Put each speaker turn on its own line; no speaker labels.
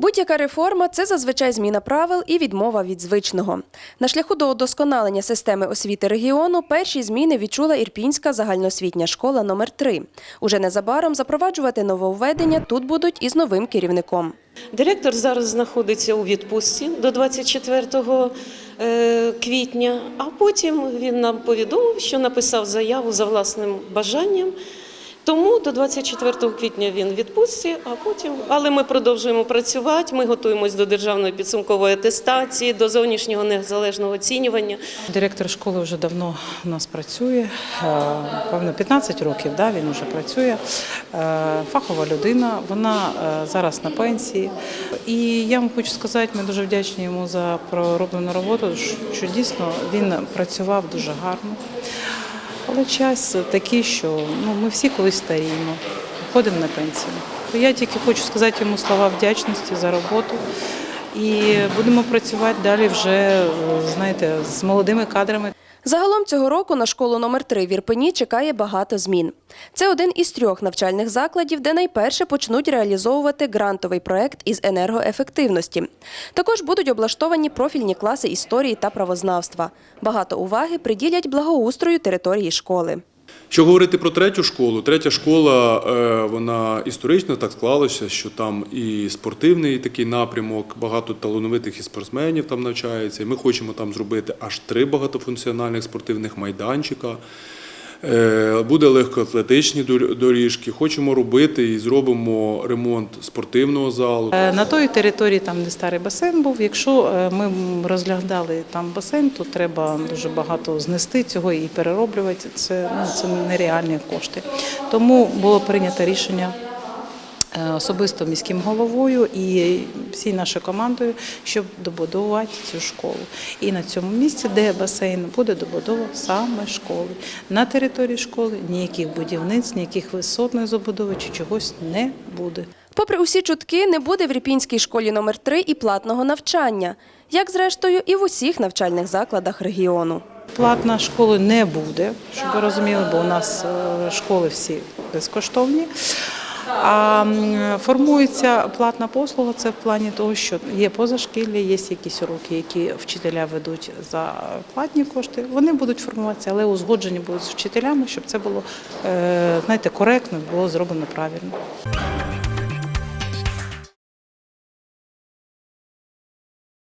Будь-яка реформа це зазвичай зміна правил і відмова від звичного. На шляху до удосконалення системи освіти регіону перші зміни відчула Ірпінська загальноосвітня школа номер 3 Уже незабаром запроваджувати нововведення тут будуть із новим керівником.
Директор зараз знаходиться у відпустці до 24 е, квітня, а потім він нам повідомив, що написав заяву за власним бажанням. Тому до 24 квітня він відпустці, а потім, але ми продовжуємо працювати. Ми готуємось до державної підсумкової атестації, до зовнішнього незалежного оцінювання.
Директор школи вже давно у нас працює, е, певно, 15 років да, він вже працює. Е, Фахова людина, вона е, зараз на пенсії. І я вам хочу сказати, ми дуже вдячні йому за пророблену роботу, що дійсно він працював дуже гарно. Але час такий, що ну, ми всі колись старіємо, ходимо на пенсію. Я тільки хочу сказати йому слова вдячності за роботу. І будемо працювати далі вже, е, знаєте, з молодими кадрами.
Загалом цього року на школу номер 3 в Ірпені чекає багато змін. Це один із трьох навчальних закладів, де найперше почнуть реалізовувати грантовий проект із енергоефективності. Також будуть облаштовані профільні класи історії та правознавства. Багато уваги приділять благоустрою території школи.
Що говорити про третю школу? Третя школа, е, вона історично так склалася, що там і спортивний такий напрямок, багато талановитих і спортсменів там навчається. І ми хочемо там зробити аж три багатофункціональних спортивних майданчика. Е, Буде легкоатлетичні доріжки. Хочемо робити і зробимо ремонт спортивного залу.
Е, На той території, там де старий басейн був, якщо е, ми розглядали там басейн, то треба дуже багато знести цього і перероблювати. Це, ну, це нереальні кошти. Тому було прийнято рішення. Особисто міським головою і всією нашою командою, щоб добудувати цю школу. І на цьому місці, де басейн, буде добудова саме школи. На території школи ніяких будівниць, ніяких висотних забудови чи чогось не буде.
Попри усі чутки, не буде в Ріпінській школі номер 3 і платного навчання, як зрештою і в усіх навчальних закладах регіону.
Платна школи не буде, щоб ви розуміли, бо у нас е, школи всі безкоштовні. А формується платна послуга, це в плані того, що є позашкілля, є якісь уроки, які вчителя ведуть за платні кошти. Вони будуть формуватися, але узгоджені будуть з вчителями, щоб це було е, знаєте, коректно, було зроблено правильно.